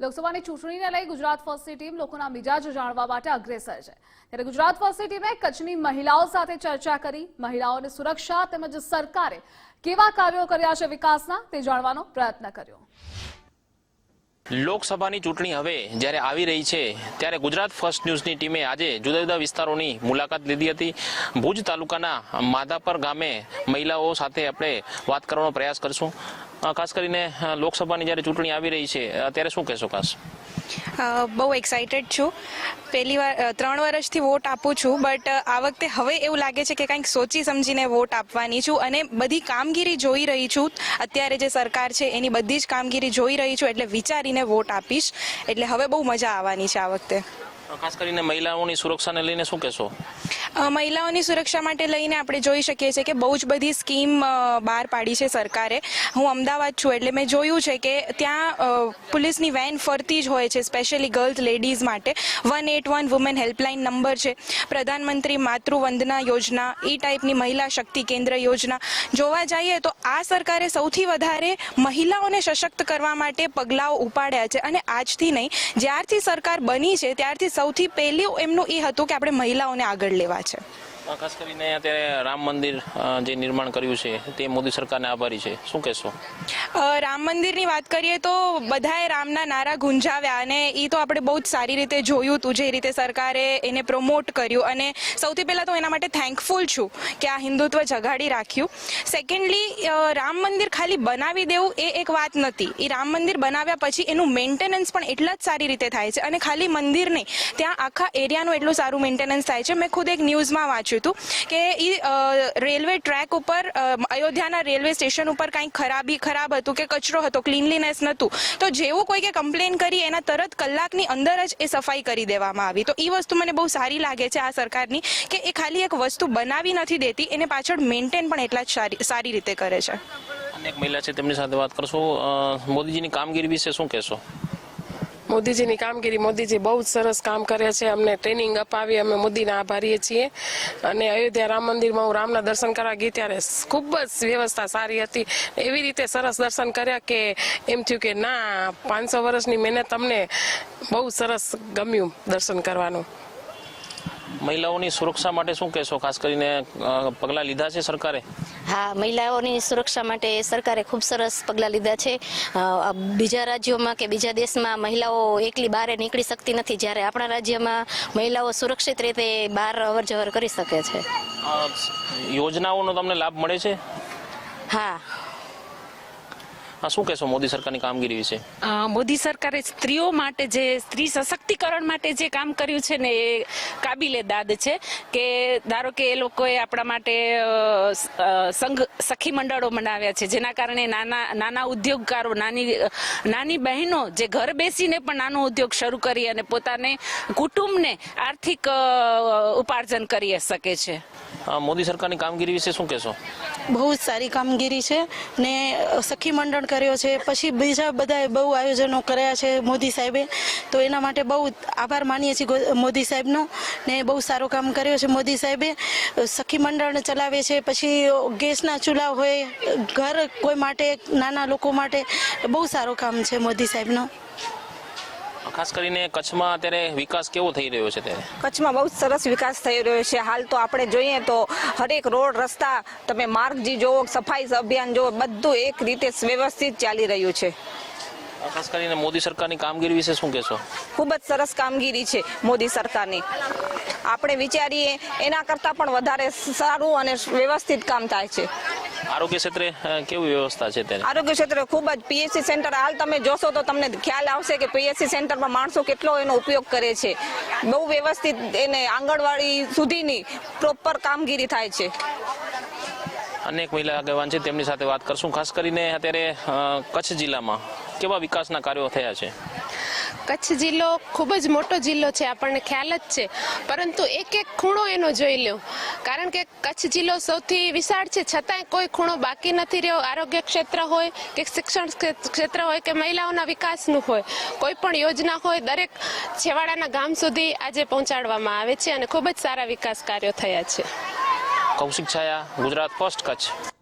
લોકસભાની ચૂંટણીને લઈ ગુજરાત ફર્સ્ટની ટીમ લોકોના મિજાજ જાણવા માટે અગ્રેસર છે. ત્યારે ગુજરાત ફર્સ્ટની ટીમે કચ્છની મહિલાઓ સાથે ચર્ચા કરી, મહિલાઓની સુરક્ષા તેમજ સરકારે કેવા કાર્યો કર્યા છે વિકાસના તે જાણવાનો પ્રયત્ન કર્યો. લોકસભાની ચૂંટણી હવે જ્યારે આવી રહી છે, ત્યારે ગુજરાત ફર્સ્ટ ન્યૂઝની ટીમે આજે જુદા જુદા વિસ્તારોની મુલાકાત લીધી હતી. ભુજ તાલુકાના માધાપર ગામે મહિલાઓ સાથે આપણે વાત કરવાનો પ્રયાસ કરશું. ખાસ કરીને લોકસભાની જ્યારે ચૂંટણી આવી રહી છે ત્યારે શું કહેશો ખાસ? બહુ એક્સાઇટેડ છું. પહેલી વાર ત્રણ વર્ષથી વોટ આપું છું બટ આ વખતે હવે એવું લાગે છે કે કંઈક સોચી સમજીને વોટ આપવાની છું અને બધી કામગીરી જોઈ રહી છું. અત્યારે જે સરકાર છે એની બધી જ કામગીરી જોઈ રહી છું એટલે વિચારીને વોટ આપીશ. એટલે હવે બહુ મજા આવવાની છે આ વખતે. ખાસ કરીને મહિલાઓની સુરક્ષાને લઈને શું કહેશો? મહિલાઓની સુરક્ષા માટે લઈને આપણે જોઈ શકીએ છીએ કે બહુ જ બધી સ્કીમ બહાર પાડી છે સરકારે. હું અમદાવાદ છું એટલે મેં જોયું છે કે ત્યાં પોલીસની વેન ફરતી જ હોય છે, સ્પેશિયલી ગર્લ્સ લેડીઝ માટે. One eight one women helpline number છે. પ્રધાનમંત્રી માતૃવંદના યોજના એ ટાઈપની મહિલા શક્તિ કેન્દ્ર યોજના. જોવા જઈએ તો આ સરકારે સૌથી વધારે મહિલાઓને સશક્ત કરવા માટે પગલાઓ ઉપાડ્યા છે અને આજથી નહીં, જ્યારથી સરકાર બની છે, ત્યારથી સૌથી પહેલું એમનું એ હતું કે આપણે મહિલાઓને આગળ લેવા છે ખાસ કરીને અત્યારે રામ મંદિર જે નિર્માણ કર્યું છે, તે મોદી સરકારને આભારી છે. શું કહેશો? રામ મંદિરની વાત કરીએ તો બધાએ રામના નારા ગુંજાવ્યા અને એ તો આપણે બહુ જ સારી રીતે જોયું હતું જે રીતે સરકારે એને પ્રમોટ કર્યું. અને સૌથી પહેલાં તો એના માટે થેન્કફુલ છું કે આ હિન્દુત્વ જગાડી રાખ્યું. સેકન્ડલી રામ મંદિર ખાલી બનાવી દેવું એ એક વાત નથી. એ રામ મંદિર બનાવ્યા પછી એનું મેન્ટેનન્સ પણ એટલા જ સારી રીતે થાય છે. અને ખાલી મંદિર નહીં, ત્યાં આખા એરિયાનું એટલું સારું મેન્ટેનન્સ થાય છે. મેં ખુદ એક ન્યૂઝમાં વાંચ્યું હતું કે એ રેલવે ટ્રેક ઉપર અયોધ્યાના રેલવે સ્ટેશન ઉપર કાંઈક ખરાબી, ખરાબ હતું કે કચરો હતો, ક્લીનલીનેસ નહોતું, તો જેવું કોઈકે કમ્પ્લેન કરી એના તરત કલાકની અંદર જ એ સફાઈ કરી દેવામાં આવી. તો એ વસ્તુ મને બહુ સારી લાગે છે આ સરકારની કે એ ખાલી એક વસ્તુ બનાવી નથી દેતી, એને પાછળ મેન્ટેન પણ એટલા જ સારી રીતે કરે છે. અનેક મહિલા છે, તેમની સાથે વાત કરશો. મોદીજીની કામગીરી વિશે શું કહેશો? મોદીજીની કામગીરી મોદીજી બહુ જ સરસ કામ કરે છે. અમને ટ્રેનિંગ અપાવી, અમે મોદીના આભારીએ છીએ. અને અયોધ્યા રામ મંદિરમાં હું રામના દર્શન કરવા ગઈ ત્યારે ખૂબ જ વ્યવસ્થા સારી હતી. એવી રીતે સરસ દર્શન કર્યા કે એમ થયું કે ના, પાંચસો વર્ષની મહેનત અમને બહુ સરસ ગમ્યું દર્શન કરવાનું. મહિલાઓની સુરક્ષા માટે શું કહેશો? ખાસ કરીને પગલાં લીધા છે સરકારે? હા મહિલાઓની સુરક્ષા માટે સરકારે ખૂબ સરસ પગલાં લીધા છે. બીજા રાજ્યોમાં કે બીજા દેશમાં મહિલાઓ એકલી બહાર નીકળી શકતી નથી. જ્યારે આપણા રાજ્યમાં મહિલાઓ સુરક્ષિત રીતે બહાર અવર જવર કરી શકે છે. યોજનાઓનો તમને લાભ મળે છે? હા. આ શું કહેશો મોદી સરકારની કામગીરી વિશે? મોદી સરકારે સ્ત્રીઓ માટે જે સ્ત્રી સશક્તિકરણ માટે જે કામ કર્યું છે ને એ કાબિલે દાદ છે કે ધારો કે એ લોકોએ આપણા માટે સંઘ સખી મંડળો બનાવ્યા છે જેના કારણે નાના નાના ઉદ્યોગકારો નાની નાની બહેનો જે ઘર બેસીને પણ નાનો ઉદ્યોગ શરૂ કરી અને પોતાને કુટુંબને આર્થિક ઉપાર્જન કરી શકે છે. મોદી સરકારની કામગીરી વિશે શું કહેશો? બહુ જ સારી કામગીરી છે ને સખી મંડળ કર્યો છે. પછી બીજા બધાએ બહુ આયોજનો કર્યા છે મોદી સાહેબે. તો એના માટે બહુ આભાર માનીએ છીએ મોદી સાહેબનો ને બહુ સારું કામ કર્યો છે મોદી સાહેબે. સખી મંડળ ચલાવે છે, પછી ગેસના ચૂલા હોય, ઘર કોઈ માટે, નાના લોકો માટે બહુ સારું કામ છે મોદી સાહેબનો. ખાસ કરીને કચ્છમાં અત્યારે વિકાસ કેવો થઈ રહ્યો છે ત્યારે કચ્છમાં બહુ સરસ વિકાસ થઈ રહ્યો છે. હાલ તો આપણે જોઈએ તો હરેક રોડ રસ્તા તમે માર્ગ જે જોવો સફાઈ અભિયાન જોવો બધું એક રીતે વ્યવસ્થિત ચાલી રહ્યું છે. ખાસ કરીને મોદી સરકારની કામગીરી વિશે શું કહેશો? ખૂબ જ સરસ કામગીરી છે મોદી સરકારની. આપણે વિચારીએ એના કરતાં પણ વધારે સારું અને વ્યવસ્થિત કામ થાય છે. આરોગ્ય ક્ષેત્રે કેવી વ્યવસ્થા છે ત્યારે આરોગ્ય ક્ષેત્રે ખૂબ જ પીએસસી સેન્ટર હાલ તમે જોશો તો તમને ખ્યાલ આવશે કે પીએસસી સેન્ટરમાં માણસો કેટલો એનો ઉપયોગ કરે છે. બહુ વ્યવસ્થિત એને આંગણવાડી સુધીની પ્રોપર કામગીરી થાય છે. અનેક મહિલા આગેવાન છે તેમની સાથે વાત કરશું. ખાસ કરીને અત્યારે કચ્છ જિલ્લામાં કેવા વિકાસના કાર્યો થયા છે? કચ્છ જિલ્લો ખૂબ જ મોટો જિલ્લો છે, આપણને ખ્યાલ જ છે. પરંતુ એક એક ખૂણો એનો જોઈ લો કારણ કે કચ્છ જિલ્લો સૌથી વિશાળ છે, છતાંય કોઈ ખૂણો બાકી નથી રહ્યો. આરોગ્ય ક્ષેત્ર હોય કે શિક્ષણ ક્ષેત્ર હોય કે મહિલાઓના વિકાસનું હોય, કોઈ પણ યોજના હોય, દરેક છેવાડાના ગામ સુધી આજે પહોંચાડવામાં આવે છે અને ખૂબ જ સારા વિકાસ કાર્યો થયા છે. કૌશિક છાયા, ગુજરાત ફર્સ્ટ કચ્છ.